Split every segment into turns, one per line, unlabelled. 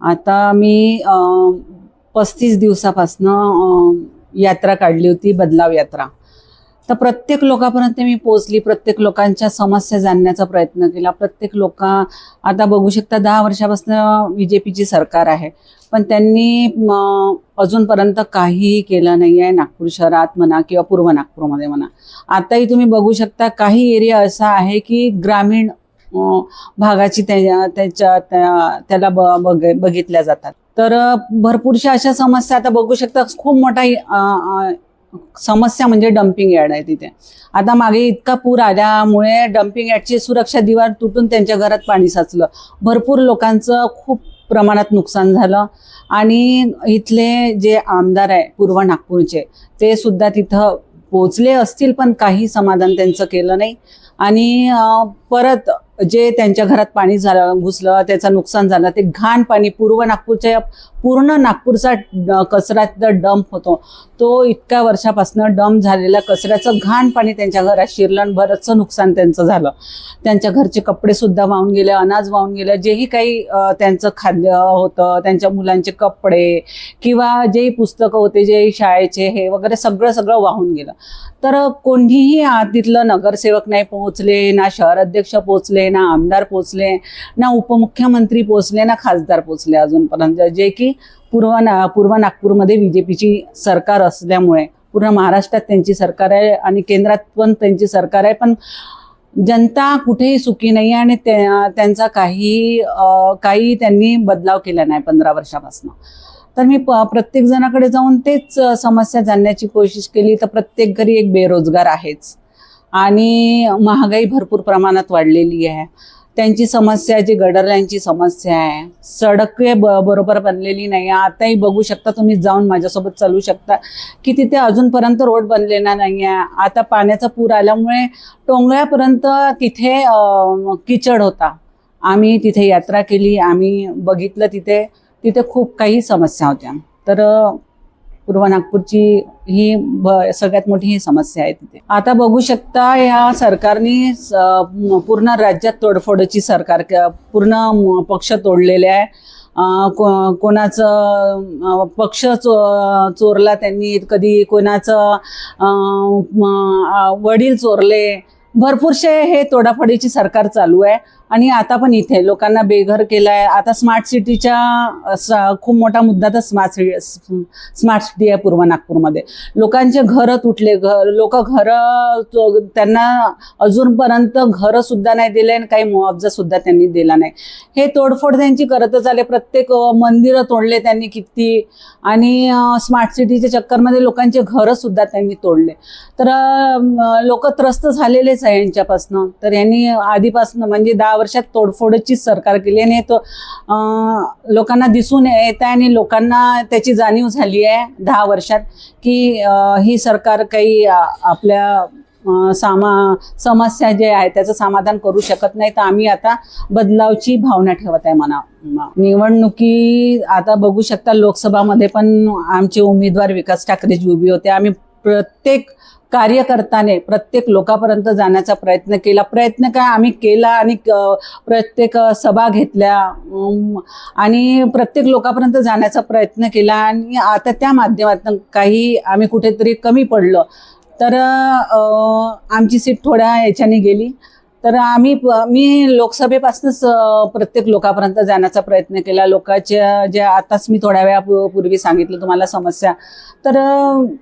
आता मी पस्तीस दिवसापासनं यात्रा काढली होती बदलाव यात्रा. तर प्रत्येक लोकांपर्यंत मी पोचली प्रत्येक लोकांच्या समस्या जाणण्याचा प्रयत्न केला प्रत्येक लोक आता बघू शकता दहा वर्षापासून बी जे पीची सरकार आहे. पण त्यांनी अजूनपर्यंत काहीही केलं नाही आहे नागपूर शहरात म्हणा किंवा पूर्व नागपूरमध्ये म्हणा. आताही तुम्ही बघू शकता काही एरिया असा आहे की ग्रामीण भागाची त्या त्याच्या त्या- त्याला ब बघ बघितल्या जातात. तर भरपूरशा अशा समस्या आता बघू शकता खूप मोठा समस्या म्हणजे डम्पिंग यार्ड आहे तिथे. आता मागे इतका पूर आल्यामुळे डम्पिंग यार्डची सुरक्षा दिवार तुटून त्यांच्या घरात पाणी साचलं. भरपूर लोकांचं खूप प्रमाणात नुकसान झालं. आणि इथले जे आमदार आहे पूर्व नागपूरचे ते सुद्धा तिथं पोचले असतील पण काही समाधान त्यांचं केलं नाही. आणि परत जे त्यांच्या घरात पाणी झालं घुसलं त्याचं नुकसान झालं ते घाण पाणी पूर्व नागपूरच्या पूर्ण नागपूरचा ड- कचरा तिथं डंप होतो. तो इतक्या वर्षापासून डंप झालेला कचऱ्याचं घाण पाणी त्यांच्या घरात शिरलं बरंचसं नुकसान त्यांचं झालं. त्यांच्या घरचे कपडेसुद्धा वाहून गेले अनाज वाहून गेलं जेही काही त्यांचं खाद्य होतं त्यांच्या मुलांचे कपडे किंवा जेही पुस्तकं होते जे शाळेचे हे वगैरे सगळं सगळं वाहून गेलं. तर कोणीही तिथलं नगरसेवक नाही पोहोचले ना शहर अध्यक्ष पोहोचले ना आमदार पोहोचले ना उपमुख्यमंत्री पोहोचले ना खासदार पोहोचले अजूनपर्यंत. जे की पूर्व ना पूर्व नागपूरमध्ये बी जे पीची सरकार असल्यामुळे पूर्ण महाराष्ट्रात त्यांची सरकार आहे आणि केंद्रात पण त्यांची सरकार आहे पण जनता कुठेही सुखी नाही आहे आणि त्यांचा काही काही त्यांनी बदलाव केला नाही पंधरा वर्षापासून. तर मी प्रत्येक जणाकडे जाऊन तेच समस्या जाणण्याची कोशिश केली तर प्रत्येक घरी एक बेरोजगार आहेच. आणि महागाई भरपूर प्रमाणात वाढलेली आहे. त्यांची समस्या जी गडरल्यांची समस्या आहे. सडके ब बरोबर बनलेली नाही. आहे आताही बघू शकता तुम्ही जाऊन माझ्यासोबत चालू शकता. की तिथे अजूनपर्यंत रोड बनलेला नाही आहे आता पाण्याचा पूर आल्यामुळे टोंगळ्यापर्यंत तिथे किचड होता. आम्ही तिथे यात्रा केली. आम्ही बघितलं तिथे. तिथे खूप काही समस्या होत्या. तर पूर्व नागपूरची ही सगळ्यात मोठी ही समस्या आहे तिथे. आता बघू शकता या सरकारने स- पूर्ण राज्यात तोडफोडची सरकार क- पूर्ण पक्ष तोडलेले आहे. को- कोणाचं पक्ष चो चोरला त्यांनी कधी कोणाचं वडील चोरले. भरपूरसे हे तोडाफोडीची सरकार चालू आहे. आणि आता पण इथे लोकांना बेघर केलाय. आता स्मार्ट सिटीच्या खूप मोठा मुद्दा तर स्मार्ट सिटी स्मार्ट सिटी आहे पूर्व नागपूरमध्ये. लोकांचे घरं तुटले घर लोक घरं त्यांना अजूनपर्यंत घरं सुद्धा नाही दिले आणि काही मुआवजा सुद्धा त्यांनी दिला नाही. हे तोडफोड त्यांची करतच आले. प्रत्येक मंदिरं तोडले त्यांनी किती. आणि स्मार्ट सिटीच्या चक्करमध्ये लोकांचे घरं सुद्धा त्यांनी तोडले. तर लोक त्रस्त झालेलेच आहे यांच्यापासनं. तर यांनी आधीपासनं म्हणजे दहा वर्षात तोडफोडचीच सरकार केली आणि तो लोकांना दिसून येत आहे आणि लोकांना त्याची जाणीव झाली आहे दहा वर्षात की ही सरकार काही आपल्या सामा समस्या जे आहे त्याचं समाधान करू शकत नाही. तर आम्ही आता बदलावची भावना ठेवत आहे मना निवडणुकी आता बघू शकता लोकसभामध्ये पण आमचे उमेदवार विकास ठाकरेजी उभी होते. आम्ही प्रत्येक कार्यकर्त्याने प्रत्येक लोकांपर्यंत जाण्याचा प्रयत्न केला. प्रयत्न काय आम्ही केला आणि प्रत्येक सभा घेतल्या. आणि प्रत्येक लोकांपर्यंत जाण्याचा प्रयत्न केला. आणि आता त्या माध्यमातून काही आम्ही कुठेतरी कमी पडलं. तर आमची सीट थोड्या याच्याने गेली. तर आम्ही प- मी लोकसभेपासूनच प्रत्येक लोकांपर्यंत जाण्याचा प्रयत्न केला. लोकांच्या ज्या आताच मी थोड्या वेळापूर्वी सांगितलं तुम्हाला समस्या. तर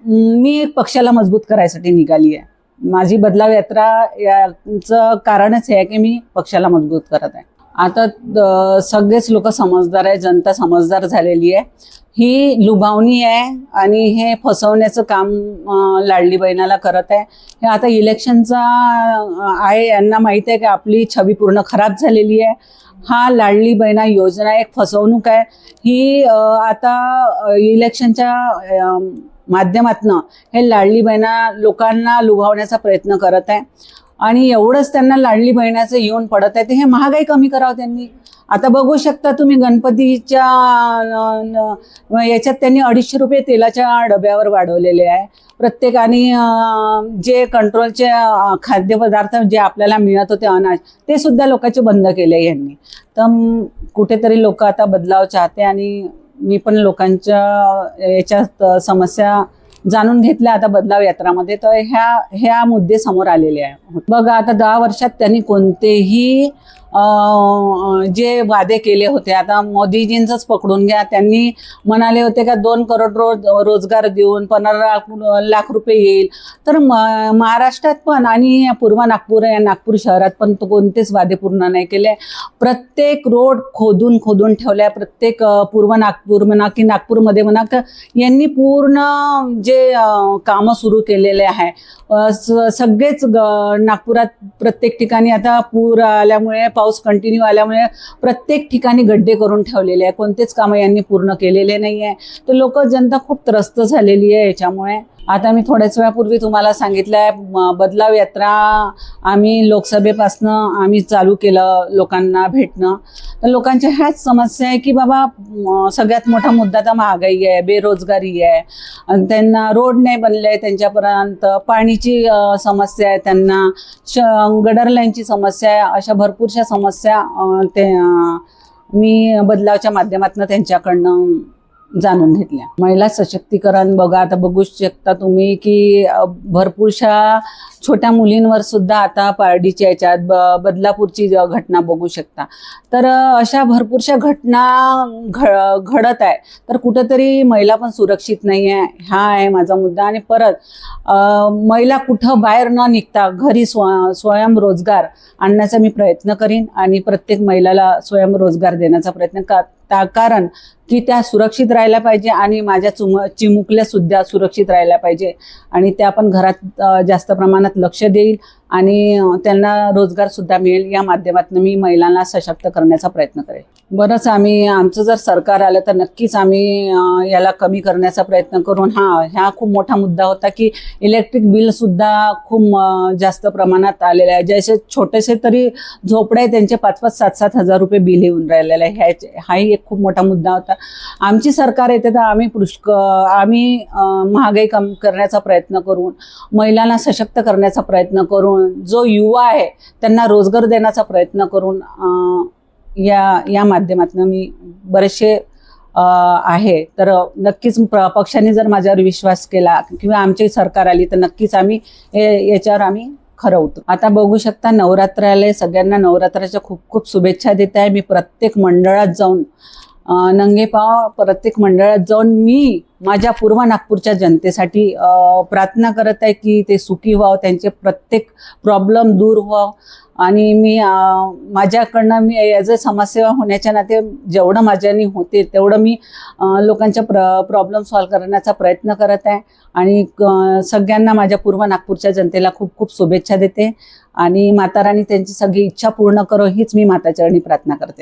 मी पक्षाला मजबूत करायसाठी निघाली आहे. माझी बदलाव यात्रा याचं कारणच हे आहे की मी पक्षाला मजबूत करत आहे. आता सगळेच लोक समजदार आहे जनता समजदार झालेली आहे. ही लुभावणी आहे आणि हे फसवण्याचं काम लाडली बहिणाला करत आहे. हे आता इलेक्शनचा आहे यांना माहिती आहे की आपली छबी पूर्ण खराब झालेली आहे. हा लाडली बहिणा योजना एक फसवणूक आहे. ही आता इलेक्शनच्या माध्यमातनं हे लाडली बहिणा लोकांना लुभावण्याचा प्रयत्न करत आहे. आणि एवढंच त्यांना लाडली बहिणाचं येऊन पडत आहे. ते हे महागाई कमी करावं त्यांनी. आता बघू शकता तुम्ही गणपतीच्या याच्यात त्यांनी अडीचशे रुपये तेलाच्या डब्यावर वाढवलेले आहे. प्रत्येकाने जे कंट्रोलचे खाद्यपदार्थ जे आपल्याला मिळत होते अनाज ते सुद्धा लोकांचे बंद केले यांनी. तर कुठेतरी लोक आता बदलाव चाहते आणि मी पण लोकांच्या याच्यात समस्या जाणून घेतल्या आता बदलाव यात्रामध्ये तर ह्या ह्या मुद्दे समोर आलेले आहे. बघा आता दहा वर्षात त्यांनी कोणतेही जे वादे केले होते आता मोदीजींचंच पकडून घ्या. त्यांनी म्हणाले होते का दोन करोड रोज रोजगार देऊन पंधरा लाख रुपये येईल. तर म- महाराष्ट्रात पण आणि पूर्व नागपूर या नागपूर शहरात पण तो कोणतेच वादे पूर्ण नाही केले. प्रत्येक रोड खोदून खोदून ठेवल्या. प्रत्येक पूर्व नागपूर म्हणा की नागपूरमध्ये म्हणा तर यांनी पूर्ण जे कामं सुरू केलेले आहे. सगळेच ग- नागपुरात प्रत्येक ठिकाणी आता पूर आल्यामुळे पाऊस कंटिन्यू आल्यामुळे प्रत्येक ठिकाणी गड्डे करून ठेवलेले आहे कोणतेच कामं यांनी पूर्ण केलेले नाही आहे तर लोक जनता खूप त्रस्त झालेली आहे याच्यामुळे. आता मी थोड्याच वेळापूर्वी तुम्हाला सांगितलं आहे बदलाव यात्रा आम्ही लोकसभेपासनं आम्ही चालू केलं लोकांना भेटणं. तर लोकांच्या ह्याच समस्या आहे की बाबा सगळ्यात मोठा मुद्दा तर महागाई आहे बेरोजगारी आहे. आणि त्यांना रोड नाही बनले त्यांच्यापर्यंत पाणीची समस्या आहे त्यांना श गडर लाईनची समस्या आहे अशा भरपूरशा समस्या ते मी बदलावच्या माध्यमातून त्यांच्याकडनं जाणून घेतल्या. महिला सशक्तीकरण बघा आता बघू शकता तुम्ही की भरपूरशा छोट्या मुलींवर सुद्धा आता पारडीच्या याच्यात ब- बदलापूरची घटना बघू शकता. तर अशा भरपूरशा घटना घ घडत आहे तर कुठंतरी महिला पण सुरक्षित नाही आहे हा आहे माझा मुद्दा. आणि परत महिला कुठं बाहेर न निघता घरी स्व स्वयंरोजगार आणण्याचा मी प्रयत्न करीन आणि प्रत्येक महिलाला स्वयंरोजगार देण्याचा प्रयत्न का कारण की त्या सुरक्षित राहिल्या पाहिजे आणि माझ्या चुम चिमुकल्या सुद्धा सुरक्षित राहिल्या पाहिजे. आणि त्या पण घरात जास्त प्रमाणात लक्ष देईल. आणि त्यांना रोजगारसुद्धा मिळेल. या माध्यमातून मी महिलांना सशक्त करण्याचा प्रयत्न करेल. बरंच आम्ही आमचं जर सरकार आलं तर नक्कीच आम्ही याला कमी करण्याचा प्रयत्न करून हा ह्या खूप मोठा मुद्दा होता की इलेक्ट्रिक बिलसुद्धा खूप जास्त प्रमाणात आलेलं आहे. जसे छोटेसे तरी झोपडे आहे, त्यांचे पाच पाच सात सात हजार रुपये बिल येऊन राहिलेलं आहे. ह्याचे हाही एक खूप मोठा मुद्दा होता. आमची सरकार येते तर आम्ही पुष्क आम्ही महागाई कमी करण्याचा प्रयत्न करून महिलांना सशक्त करण्याचा प्रयत्न करून जो युवा आहे त्यांना रोजगार देण्याचा प्रयत्न करून या या माध्यमातून मी बरेचसे आहे. तर नक्कीच प्र- पक्षाने जर माझ्यावर विश्वास केला किंवा आमची सरकार आली तर नक्कीच आम्ही हे- याच्यावर आम्ही खरं उतरू. आता बघू शकता नवरात्राला सगळ्यांना नवरात्राच्या खूप खूप शुभेच्छा देत आहे. मी प्रत्येक मंडळात जाऊन नंगेपाव प्रत्येक मंडळात जाऊन मी माझ्या पूर्व नागपूरच्या जनतेसाठी प्रार्थना करत आहे की ते सुखी व्हावं त्यांचे प्रत्येक प्रॉब्लेम दूर व्हावं. आणि मी माझ्याकडनं मी ॲज अ समाजसेवा होण्याच्या नाते जेवढं माझ्यानी होते तेवढं मी लोकांच्या प्र प्रॉब्लेम सॉल्व्ह करण्याचा प्रयत्न करत आहे. आणि क- सगळ्यांना माझ्या पूर्व नागपूरच्या जनतेला खूप खूप शुभेच्छा देते. आणि माताराणी त्यांची सगळी इच्छा पूर्ण करो हीच मी माताचरणी प्रार्थना करते.